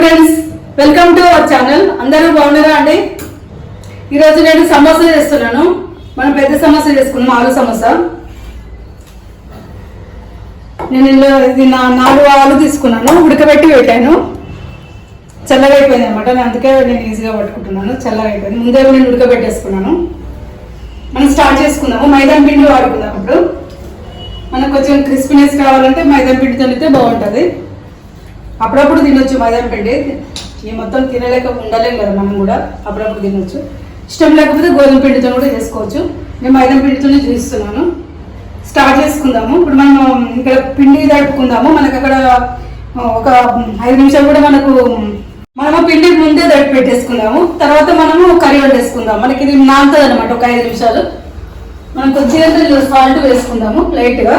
Friends welcome to our channel అందరూ బాగున్నారా అండి? ఈరోజు నేను సమోసా చేస్తున్నాను. మనం పెద్ద సమోసా చేసుకున్నాం ఆలు సమోసా నేను ఇందులో ఇది నా నాలుగు ఆలు తీసుకున్నాను. ఉడకబెట్టి పెట్టాను. చల్లగా అయిపోయింది అనమాట నేను అందుకే నేను ఈజీగా పట్టుకుంటున్నాను. చల్లగా అయిపోయింది ముందే నేను ఉడకబెట్టేసుకున్నాను. మనం స్టార్ట్ చేసుకుందాము. మైదాన్ పిండి వాడుకుందాం ఇప్పుడు. మనకు కొంచెం క్రిస్పీనెస్ కావాలంటే మైదాన్ పిండితో అయితే బాగుంటుంది. అప్పుడప్పుడు తినొచ్చు మైదాన పిండి. ఈ మొత్తం తినలేక ఉండలేం కదా మనం కూడా అప్పుడప్పుడు తినొచ్చు. ఇష్టం లేకపోతే గోధుమ పిండితో కూడా చేసుకోవచ్చు. నేను మైదాన పిండితోనే చూపిస్తున్నాను స్టార్ట్ చేసుకుందాము. ఇప్పుడు మనం ఇక్కడ పిండి తడుపుకుందాము మనకు అక్కడ ఒక ఐదు నిమిషాలు కూడా మనకు మనము పిండి ముందే తడిపి పెట్టేసుకుందాము. తర్వాత మనము కర్రీ వండేసుకుందాం మనకి ఇది నానుతుంది అనమాట ఒక ఐదు నిమిషాలు. మనం కొద్దిగా సాల్ట్ వేసుకుందాము లైట్గా.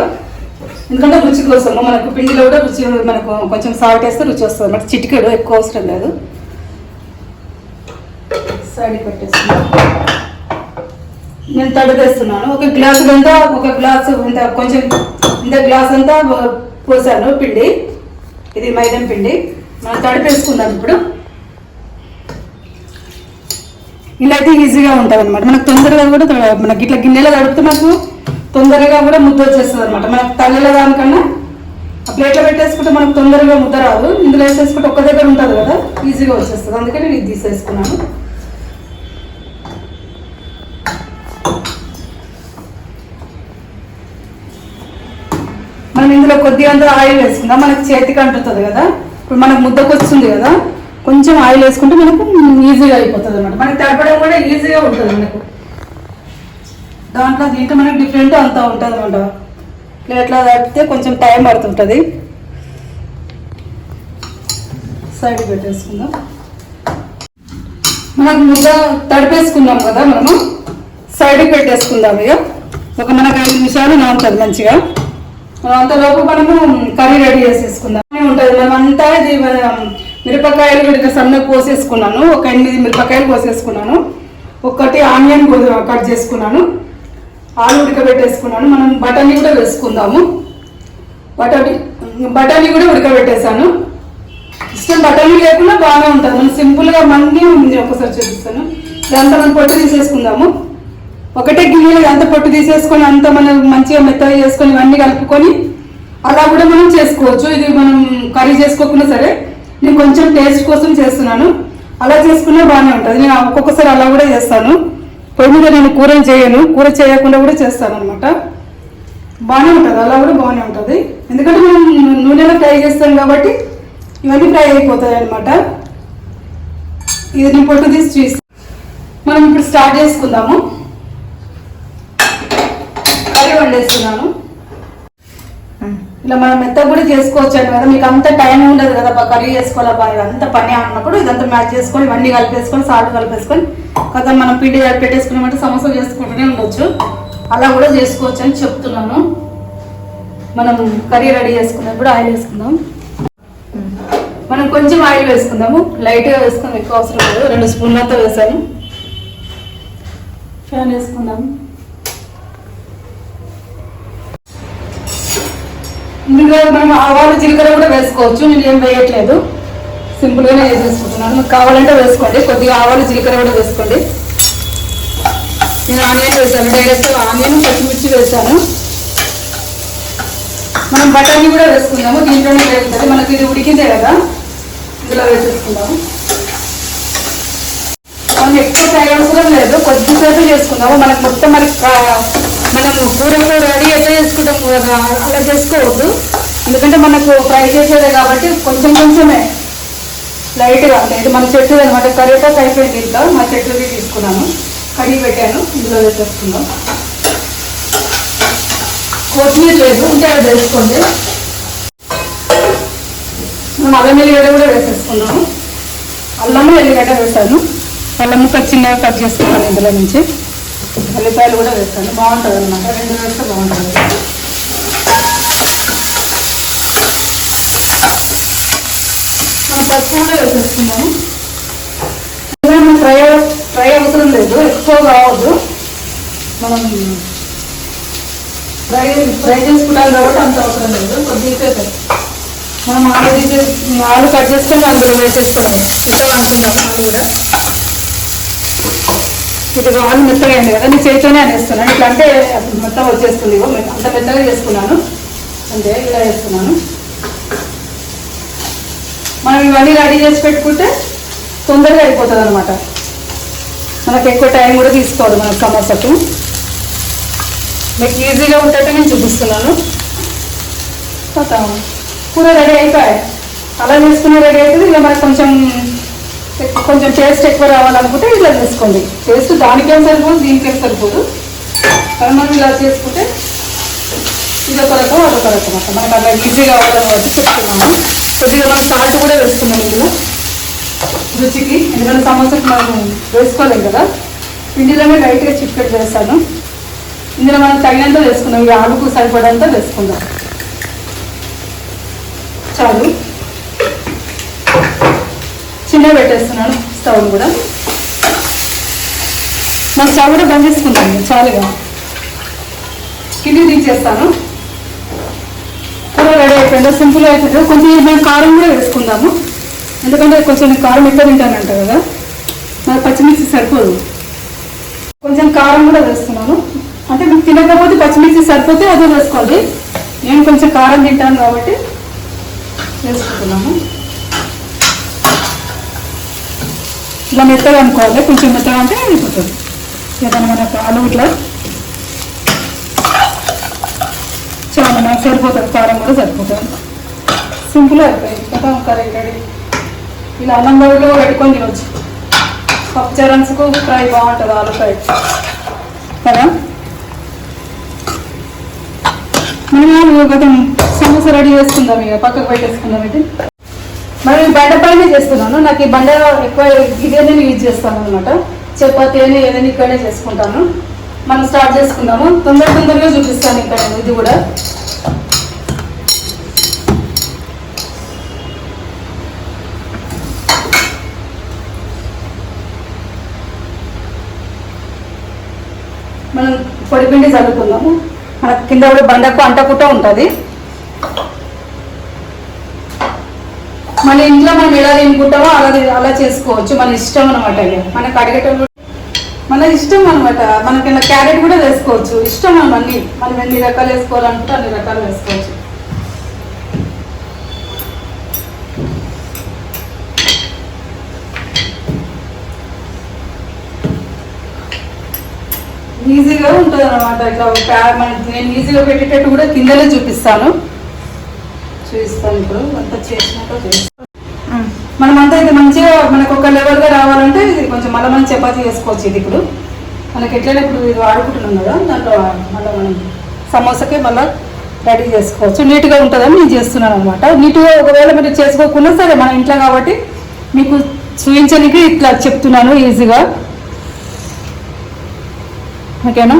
ఎందుకంటే రుచి కోసము మనకు పిండిలో కూడా రుచి మనకు కొంచెం సాల్ట్ వేస్తే రుచి వస్తుంది అన్నమాట. చిటికెడు ఎక్కువ అవసరం లేదు. సైడ్ పెట్టేస్తున్నాను నేను తడిపేస్తున్నాను ఒక గ్లాసు అంతా ఒక గ్లాసు ఇంత కొంచెం ఇంత గ్లాస్ అంతా పోసాను పిండి. ఇది మైదం పిండి. మనం తడిపేసుకుందాం ఇప్పుడు. ఇలా అయితే ఈజీగా ఉంటుంది అనమాట మనకు తొందరగా కూడా మనకి ఇట్లా గిన్నెలో తడిపితే మనకు తొందరగా కూడా ముద్ద వచ్చేస్తుంది అనమాట మనకు తల్లిల దానికన్నా ఆ ప్లేట్లో పెట్టేసుకుంటే మనకు తొందరగా ముద్ద రాదు. ఇందులో వేసేసుకుంటే ఒక్క దగ్గర ఉంటుంది కదా ఈజీగా వచ్చేస్తుంది. అందుకని నేను ఇది తీసేసుకున్నాను. మనం ఇందులో కొద్దిగా అంతా ఆయిల్ వేసుకుందాం. మనకు చేతికి అంటుతుంది కదా. ఇప్పుడు మనకు ముద్దకు వస్తుంది కదా. కొంచెం ఆయిల్ వేసుకుంటే మనకు ఈజీగా అయిపోతుంది అనమాట మనకి తడపడం కూడా ఈజీగా ఉంటుంది మనకు. దాంట్లో దీంట్లో మనకి డిఫరెంట్ అంతా ఉంటుంది అనమాట ప్లేట్లో తడిపితే కొంచెం టైం పడుతుంటుంది. సైడ్ పెట్టేసుకుందాం. మనకు ముద్ద తడిపేసుకున్నాం కదా మనము. సైడ్కి పెట్టేసుకుందాం ఇక. ఒక మనకు ఐదు నిమిషాలు నానుతుంది మంచిగా. అంతలోపు మనము కర్రీ రెడీ చేసేసుకుందాం. ఉంటుంది. మనం అంతా ఇది మిరపకాయలు కూడా ఇట్లా సన్నగా కోసేసుకున్నాను. ఒక ఎనిమిది మిరపకాయలు కోసేసుకున్నాను. ఒకటి ఆనియన్ కట్ చేసుకున్నాను. ఆలు ఉడకబెట్టేసుకున్నాను. మనం బఠానీ కూడా వేసుకుందాము. బఠానీ బఠానీ కూడా ఉడకబెట్టేశాను. ఇష్టం బఠానీ లేకుండా బాగానే ఉంటుంది. మనం సింపుల్గా మళ్ళీ ఉంది ఒకసారి చూపిస్తాను. ఇదంతా మనం పొట్టు తీసేసుకుందాము. ఒకటే గిన్నెలో అంత పొట్టు తీసేసుకొని అంత మనం మంచిగా మెత్తగా చేసుకొని ఇవన్నీ కలుపుకొని అలా కూడా మనం చేసుకోవచ్చు. ఇది మనం కర్రీ చేసుకోకుండా సరే నేను కొంచెం టేస్ట్ కోసం చేస్తున్నాను. అలా చేసుకున్నా బాగానే ఉంటుంది. నేను ఒక్కొక్కసారి అలా కూడా చేస్తాను. పొయ్యి మీద నేను కూరలు చేయను. కూర చేయకుండా కూడా చేస్తాను అనమాట బాగానే ఉంటుంది. అలా కూడా బాగానే ఉంటుంది. ఎందుకంటే మనం నూనెలో ఫ్రై చేస్తాం కాబట్టి ఇవన్నీ ఫ్రై అయిపోతాయి అనమాట ఇది నేను పొట్టు తీసి చూస్తాను మనం ఇప్పుడు స్టార్ట్ చేసుకుందాము. కర్రీ వండేస్తున్నాను. ఇలా మనం మెత్త కూడా చేసుకోవచ్చు అండి కదా మీకు అంత టైం ఉండదు కదా బా కర్రీ చేసుకోవాలా బా అంత పని అన్నప్పుడు ఇదంతా మ్యాచ్ చేసుకొని ఇవన్నీ కలిపేసుకొని సాల్ట్ కలిపేసుకొని కదా మనం పిండి కలిపి పెట్టేసుకున్నామంటే సమోసా చేసుకుంటూనే ఉండొచ్చు. అలా కూడా చేసుకోవచ్చు అని చెప్తున్నాను. మనం కర్రీ రెడీ చేసుకున్నప్పుడు ఆయిల్ వేసుకుందాం. మనం కొంచెం ఆయిల్ వేసుకుందాము. లైట్గా వేసుకుందాం ఎక్కువ అవసరం లేదు. రెండు స్పూన్లతో వేసాను. ఫ్యాన్ వేసుకుందాము ఇందులో మనం ఆవాలు జీలకర్ర కూడా వేసుకోవచ్చు. నేను ఏం వేయట్లేదు. సింపుల్గానే వేసేసుకుంటున్నాను మీకు కావాలంటే వేసుకోండి. కొద్దిగా ఆవాలు జీలకర్ర కూడా వేసుకోండి. నేను ఆనియన్ వేసాను. డైరెక్ట్ ఆనియన్ పచ్చిమిర్చి వేసాను. మనం బటానీ కూడా వేసుకుందాము. దీంట్లోనే వేస్తుంది మనకి ఇది ఉడికిందే కదా. ఇందులో వేసేసుకుందాము. మనం ఎక్కువ తయారు అవసరం లేదు. కొద్దిసేపు చేసుకుందాము. మనకు మొత్తం మనకి మనము మనం రెడీ అయితే చేసుకుంటాం కదా అలా చేసుకోవద్దు. ఎందుకంటే మనకు ఫ్రై చేసేదే కాబట్టి కొంచెం కొంచెమే లైట్గా అంటే ఇది మన చెట్టు అనమాట కరివేపాకు అయిపోయింది ఇంట్లో మా చెట్టుది తీసుకున్నాను. కడిగి పెట్టాను ఇందులో వేసేసుకుందాం కొత్తిమీర లేదు ఉంటే అది వేసుకోండి. మనం అల్లం ఎల్లిగడ్డ కూడా వేసేసుకున్నాము. అల్లము ఎల్లిగడ్డ వేసాను. అల్లం ముక్క చిన్నగా కట్ చేసుకున్నాను ఇందులో నుంచి. ఉల్లిపాయలు కూడా వేస్తాను. బాగుంటుంది అనమాట రెండు వేస్తే బాగుంటుంది. మనం పసుపు కూడా వేసేస్తున్నాము ఇంకా ఫ్రై ఫ్రై అవసరం లేదు. ఎక్కువ కావద్దు. మనం ఫ్రై ఫ్రై చేసుకుంటాం కాబట్టి అంత అవసరం లేదు. కొద్దిగా మనం ఆలు తీసే ఆలు కట్ చేసుకొని అందులో వేసేసుకోవడం ఎక్కువ అనుకున్నాము ఆలు కూడా. ఇది ఆలు మెత్తగా అయింది కదా నేను చేతితోనే అనేస్తున్నాను. ఇట్లా అంటే మొత్తం వచ్చేస్తుంది ఇగో అంత పెద్దగా చేసుకున్నాను. అంతే ఇలా వేస్తున్నాను మనం ఇవన్నీ రెడీ చేసి పెట్టుకుంటే తొందరగా అయిపోతుంది అనమాట మనకు ఎక్కువ టైం కూడా తీసుకోవాలి మనకు సమోసాకు మీకు ఈజీగా ఉంటే నేను చూపిస్తున్నాను. కూర రెడీ అయిపోయాయి. అలా చేసుకుని రెడీ అవుతుంది. ఇలా మనకు కొంచెం కొంచెం టేస్ట్ ఎక్కువ రావాలనుకుంటే ఇలా చేసుకోండి. టేస్ట్ దానికేం సరిపోదు దీనికేం సరిపోదు. కానీ మనం ఇలా చేసుకుంటే ఇదొక రకం అదొక రకం అన్నమాట. మనకు అలా ఈజీగా కావాలని బట్టి చెప్తున్నాము కొద్దిగా మనం సాల్ట్ కూడా వేసుకున్నాం ఇందులో. రుచికి. ఎందుకంటే సమోసాకి మనం వేసుకోలేం కదా. పిండిలోనే లైట్గా చిక్కటి వేస్తాను ఇందులో మనం తగినంత వేసుకుందాం ఈ ఆలుకు సరిపడంతా వేసుకుందాం. చాలు. చిన్న పెట్టేస్తున్నాను స్టవ్ కూడా. మన స్టవ్ కూడా బంద్ చేసుకుంటాను చాలుగా. కింది దించేస్తాను. కూర రెడీ అయిపోయింది? సింపుల్ అయిపోతుంది కొంచెం మేము కారం కూడా వేసుకుందాము. ఎందుకంటే కొంచెం కారం ఎక్కువ తింటానంట కదా. మరి పచ్చిమిర్చి సరిపోదు. కొంచెం కారం కూడా వేస్తున్నాను. అంటే మీకు తినకపోతే పచ్చిమిర్చి సరిపోతే అదే వేసుకోవాలి నేను కొంచెం కారం తింటాను కాబట్టి వేసుకుంటున్నాము ఇలా మెత్తగా అనుకోవాలి కొంచెం మెత్తగా అంటే అయిపోతుంది. ఏదైనా మనకు ఆలు ఇట్లా. చాలా మనకు సరిపోతుంది కారం కూడా సరిపోతుంది. సింపుల్ అయిపోయింది కదా కర్రీ రెడీ ఇలా అన్నం బౌల్లో పెట్టుకొని తినొచ్చు. పప్పు చరణ్స్కు ఫ్రై బాగుంటుంది ఆలు ఫ్రై. కదా? మనం సమోసా రెడీ చేసుకుందాం ఇక పక్కకు పెట్టేసుకుందాం ఇది. మరి ఈ బండ పైన చేస్తున్నాను. నాకు ఈ బండ ఎక్కువ ఇదే నేను యూజ్ చేస్తాను అనమాట చపాతి అని ఏదైనా ఇక్కడే చేసుకుంటాను. మనం స్టార్ట్ చేసుకుందాము. తొందర తొందరగా చూపిస్తాను ఇక్కడ ఇది కూడా. మనం పొడిపిండి చల్లుకుందాము మన కింద కూడా బండకు అంటకుండా ఉంటుంది. మన ఇంట్లో మనం ఎలా తినుకుంటామో అలా అలా చేసుకోవచ్చు. మన ఇష్టం అనమాట మనకు అడగటం మన ఇష్టం అనమాట మనకి ఇలా క్యారెట్ కూడా వేసుకోవచ్చు. ఇష్టం మనం అన్ని. మనం ఎన్ని రకాలు వేసుకోవాలనుకుంటే అన్ని రకాలు వేసుకోవచ్చు. ఈజీగా ఉంటుంది అనమాట ఇట్లా నేను ఈజీగా పెట్టేటట్టు కూడా కిందనే చూపిస్తాను. చూపిస్తాను ఇప్పుడు. అంతా చేసినాక చేస్తాను మనం అంతా ఇది మంచిగా మనకు ఒక లెవెల్గా రావాలంటే ఇది కొంచెం మళ్ళీ మనం చపాతీ చేసుకోవచ్చు ఇది ఇప్పుడు. మనకి ఎట్లయినా ఇప్పుడు ఇది వాడుకుంటున్నాం కదా దాంట్లో మళ్ళీ మనం సమోసాకే మళ్ళీ రెడీ చేసుకోవచ్చు. నీట్గా ఉంటుందని నేను చేస్తున్నాను అనమాట నీట్గా ఒకవేళ మీరు చేసుకోకుండా సరే మన ఇంట్లో కాబట్టి మీకు చూపించడానికి ఇట్లా చెప్తున్నాను ఈజీగా. ఓకేనా?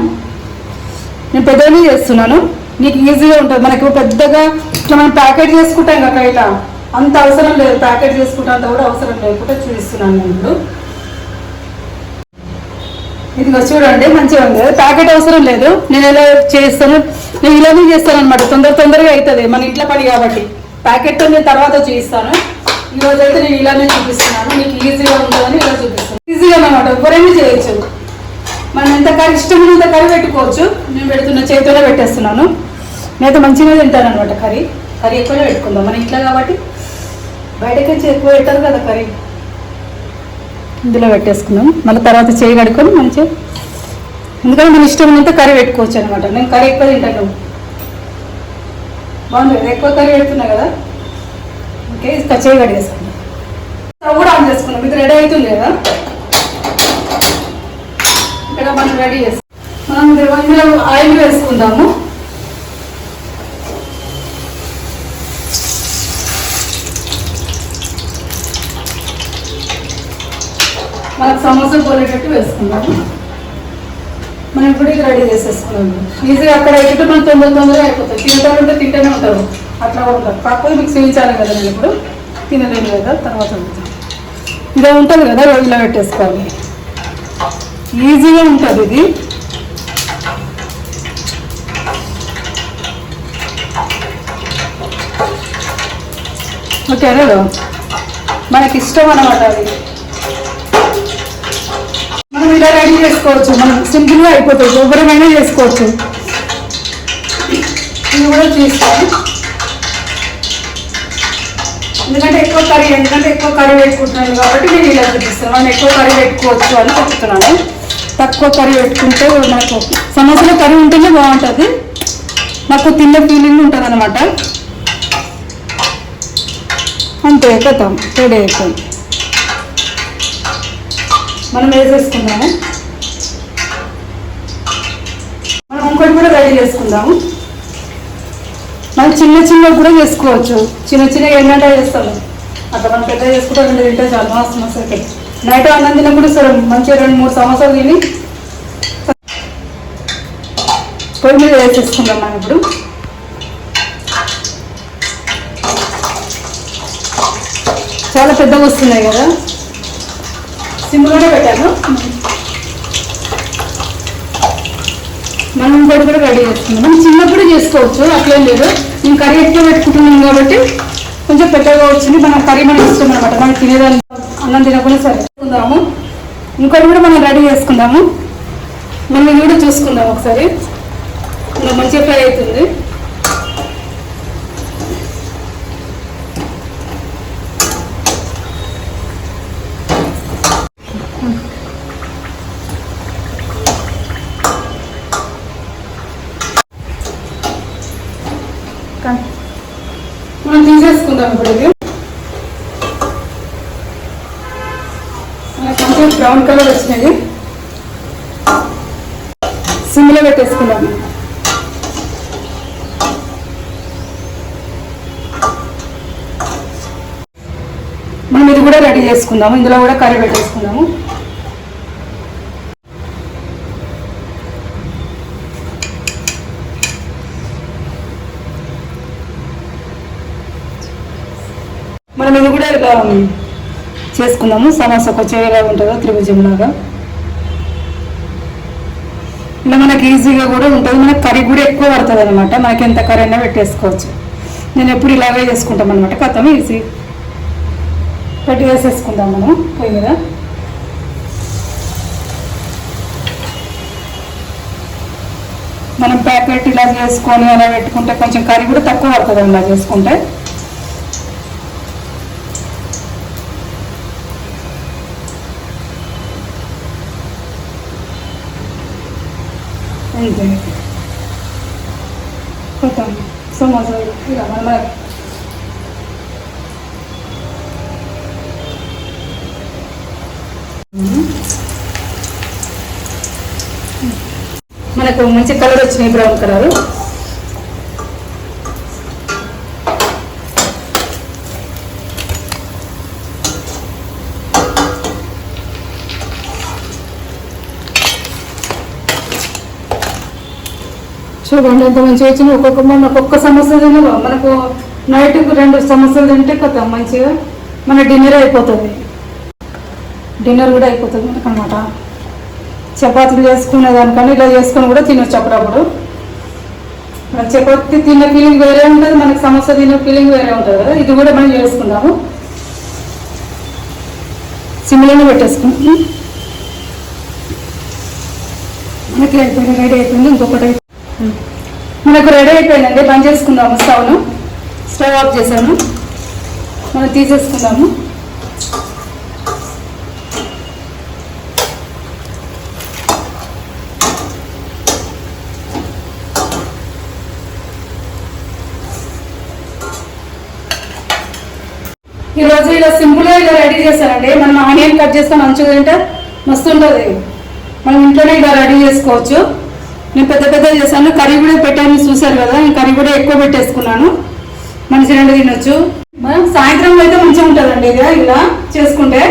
నేను పెద్దగానే చేస్తున్నాను. నీకు ఈజీగా ఉంటుంది. మనకు పెద్దగా మనం ప్యాకెట్ చేసుకుంటాం కదా ఇట్లా అంత అవసరం లేదు ప్యాకెట్ చేసుకుంటా అంత కూడా అవసరం లేకుండా చూపిస్తున్నాను నేను ఇప్పుడు. ఇదిగో చూడండి మంచిగా ఉంది. ప్యాకెట్ అవసరం లేదు. నేను ఎలా చేస్తాను? నేను ఇలానే చేస్తాను అనమాట తొందర తొందరగా అవుతుంది మన ఇంట్లో పని కాబట్టి. ప్యాకెట్తో నేను తర్వాత చూపిస్తాను. ఈరోజు అయితే నేను ఇలానే చూపిస్తున్నాను. మీకు ఈజీగా ఉంటుందని ఇలా చూపిస్తాను ఈజీగా అనమాట ఎవరైనా చేయొచ్చు. మనం ఎంత కర్రీ ఇష్టమైనంత కర్రీ పెట్టుకోవచ్చు. నేను పెడుతున్న చేతిలో పెట్టేస్తున్నాను. నేనైతే మంచిగా తింటాను అనమాట కర్రీ. కర్రీ ఎక్కువనే పెట్టుకుందాం. మన ఇంట్లో కాబట్టి బయటకొచ్చి ఎక్కువ పెడతారు కదా కర్రీ. ఇందులో పెట్టేసుకున్నాం మళ్ళీ తర్వాత చేయి కడుక్కొని మంచిగా ఎందుకంటే మన ఇష్టం ఉన్నంత కర్రీ పెట్టుకోవచ్చు అనమాట నేను కర్రీ ఎక్కువ తింటాను. బాగుంది ఎక్కువ కర్రీ పెడుతున్నా కదా? ఓకే ఇంకా చేయి కడిగేసుకున్నాం స్టవ్ కూడా ఆన్ చేసుకున్నాం ఇది రెడీ అవుతుంది కదా? ఇక్కడ మనం రెడీ చేస్తాం మనం ఇందులో ఆయిల్ వేసుకుందాము. సమోసా పోలేటట్టు వేసుకున్నాము. మనం ఇప్పటికి రెడీ చేసేసుకున్నాము. ఈజీగా అక్కడ ఎక్కడ మనం తొందర తొందరగా అయిపోతుంది తింటారు ఉంటే తింటూనే ఉంటారు. అట్లా ఉంటారు. కాకపోతే మీకు చూపించాలి కదా నేను ఇప్పుడు. తినలేను కదా తర్వాత ఉంటాను ఇలా ఉంటుంది కదా రోజులో పెట్టేసుకోవాలి. ఈజీగా ఉంటుంది ఇది. ఓకేనా మనకి ఇష్టం అనమాట అది. ఇలా రెడీ చేసుకోవచ్చు. మనం సింపుల్గా అయిపోతుంది శుభ్రమైన చేసుకోవచ్చు. ఇది కూడా తీసుకోండి. ఎందుకంటే ఎక్కువ కర్రీ ఎందుకంటే ఎక్కువ కర్రీ పెట్టుకుంటున్నాను కాబట్టి నేను ఇలా చూపిస్తాను. మనం ఎక్కువ కర్రీ పెట్టుకోవచ్చు అని చెప్తున్నాను. తక్కువ కర్రీ పెట్టుకుంటే మనకు సమోసాలో కర్రీ ఉంటేనే బాగుంటుంది. నాకు తిన్న ఫీలింగ్ ఉంటుంది అనమాట అంతే కథం రెడీ అయిపోయింది. మనం వేసేసుకుందాము మనం ఇంకోటి కూడా రెడీ చేసుకుందాము. మనం చిన్న చిన్న కూడా చేసుకోవచ్చు. చిన్న చిన్న ఏంటంటే చేస్తాము అక్కడ మనం పెద్ద చేసుకుంటే రెండు తింటే చాలా మస్తు మస్తు నైట్ అన్నం కూడా సరే మంచిగా రెండు మూడు సంవత్సరాలు తిని పొయ్యి మీద వేసేసుకుందాం మనం ఇప్పుడు. చాలా పెద్దగా వస్తున్నాయి కదా? సింపుల్గానే పెట్టాను. మనం ఇంకోటి కూడా రెడీ చేసుకుందాం మనం చిన్నప్పుడు చేసుకోవచ్చు అట్లేం లేదు. నేను కర్రీ ఎక్కువ పెట్టుకుంటున్నాం కాబట్టి కొంచెం పెద్దగా వచ్చింది. మన కర్రీ మనం ఇష్టం అనమాట మనం తినేదాన్ని అన్నం తినకుండా సరే ఇంకోటి కూడా మనం రెడీ చేసుకుందాము. మనం కూడా చూసుకుందాం ఒకసారి. ఇంకా మంచిగా ఫ్రై అవుతుంది కానీ మనం తీసేసుకుందాం ఇప్పుడు ఇది మనకు మంచిగా బ్రౌన్ కలర్ వచ్చినాయి. సిమ్లో పెట్టేసుకుందాం. మనం ఇది కూడా రెడీ చేసుకుందాము. ఇందులో కూడా కర్రీ పెట్టేసుకుందాము. మనం ఇది కూడా చేసుకున్నాము చేసుకుందాము. సమోసా కొంచెం ఎలా ఉంటుందో? త్రిభుజంలాగా. ఇలా మనకి ఈజీగా కూడా ఉంటుంది. మనకి కర్రీ కూడా ఎక్కువ పడుతుంది అనమాట మనకి ఎంత కర్రీ అయినా పెట్టేసుకోవచ్చు. నేను ఎప్పుడు ఇలాగే చేసుకుంటాం అనమాట కథం ఈజీ. పెట్టి వేసేసుకుందాం మనం పొయ్యి మీద మనం ప్యాకెట్ ఇలా చేసుకొని అలా పెట్టుకుంటే కొంచెం కర్రీ కూడా తక్కువ పడుతుంది ఇలా చేసుకుంటే. అంతే కొత్త సమోసా ఇలా మన మనకు మంచి కలర్ వచ్చినాయి బ్రౌన్ కలర్. చూడండి ఎంత మంచిగా వచ్చింది. ఒక్కొక్క మన ఒక్కొక్క సమస్య తిన మనకు నైట్కి రెండు సమస్యలు తింటే కొత్త మంచిగా మన డిన్నర్ అయిపోతుంది. డిన్నర్ కూడా అయిపోతుంది మనకు అనమాట చపాతీలు చేసుకునేదానికన్నా ఇలా చేసుకుని కూడా తినొచ్చు అప్పుడప్పుడు. మన చపాతి తిన్న ఫీలింగ్ వేరే ఉంటుంది మనకి సమస్య తిన్న ఫీలింగ్ వేరే ఉంటుంది కదా. ఇది కూడా మనం చేసుకుందాము. సిమ్లోనే పెట్టేసుకుంటాం మనకి అయిపోయింది రెడీ అయిపోయింది. ఇంకొకటి మనకు రెడీ అయిపోయిందండి. బంద్ చేసుకుందాము స్టవ్ను. స్టవ్ ఆఫ్ చేసాము మనం తీసేసుకుందాము. ఈ రోజు ఇలా సింపుల్గా ఇలా రెడీ చేశానండి మనం ఆనియన్ కట్ చేస్తే మంచిగా తింటే మస్తు ఉంటుంది. మనం ఇంట్లోనే ఇలా రెడీ చేసుకోవచ్చు. నేను పెద్ద పెద్ద చేశాను. కర్రీ కూడా పెట్టాను చూశారు కదా. నేను కర్రీ కూడా ఎక్కువ పెట్టేసుకున్నాను. మనిషి రెండు తినొచ్చు. మనం సాయంత్రం అయితే మంచిగా ఉంటుందండి ఇది ఇలా చేసుకుంటే.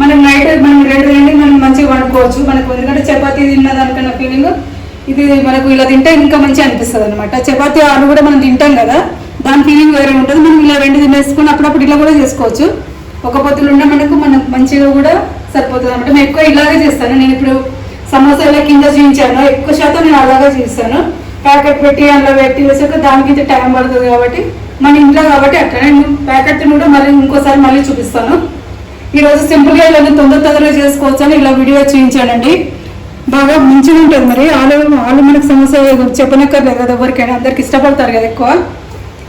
మనం నైట్ మనం రెండు రెండు మనం మంచిగా వండుకోవచ్చు. మనకు ఎందుకంటే చపాతీ తిన్న దానికన్నా ఫీలింగ్ ఇది మనకు ఇలా తింటే ఇంకా మంచిగా అనిపిస్తుంది అనమాట చపాతీ ఆలు కూడా మనం తింటాం కదా. దాని ఫీలింగ్ వేరే ఉంటుంది. మనం ఇలా రెండు తినేసుకుని అప్పుడప్పుడు ఇలా కూడా చేసుకోవచ్చు. ఒక పొత్తులు ఉన్న మనకు మనకు మంచిగా కూడా సరిపోతుంది అనమాట నేను ఎక్కువ ఇలాగే చేస్తాను. నేను ఇప్పుడు సమోసాల కింద చూపించాను ఎక్కువ శాతం నేను అలాగే చేస్తాను ప్యాకెట్ పెట్టి అందులో పెట్టి వేసాక దానికి ఇంత టైం పడుతుంది కాబట్టి మన ఇంట్లో కాబట్టి అట్లనే నేను ప్యాకెట్ కూడా మళ్ళీ ఇంకోసారి మళ్ళీ చూపిస్తాను. ఈరోజు సింపుల్గా ఇలా తొందర తొందరగా చేసుకోవచ్చు అని ఇలా వీడియో చూపించానండి. బాగా మంచిగా ఉంటుంది మరి. ఆలు ఆలు మనకు సమస్య చెప్పనక్కర్లేదు కదా ఎవరికైనా. అందరికి ఇష్టపడతారు కదా ఎక్కువ.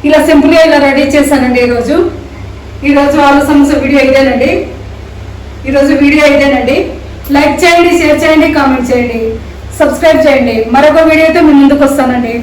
ఇలా సింపుల్గా ఇలా రెడీ చేశానండి ఈరోజు. ఈరోజు ఆలు సమస్య వీడియో ఇదేనండి. ఈరోజు వీడియో ఇదేనండి. లైక్ చేయండి షేర్ చేయండి కామెంట్ చేయండి. సబ్స్క్రైబ్ చేయండి. మరొక వీడియోతో మీ ముందుకు వస్తానండి.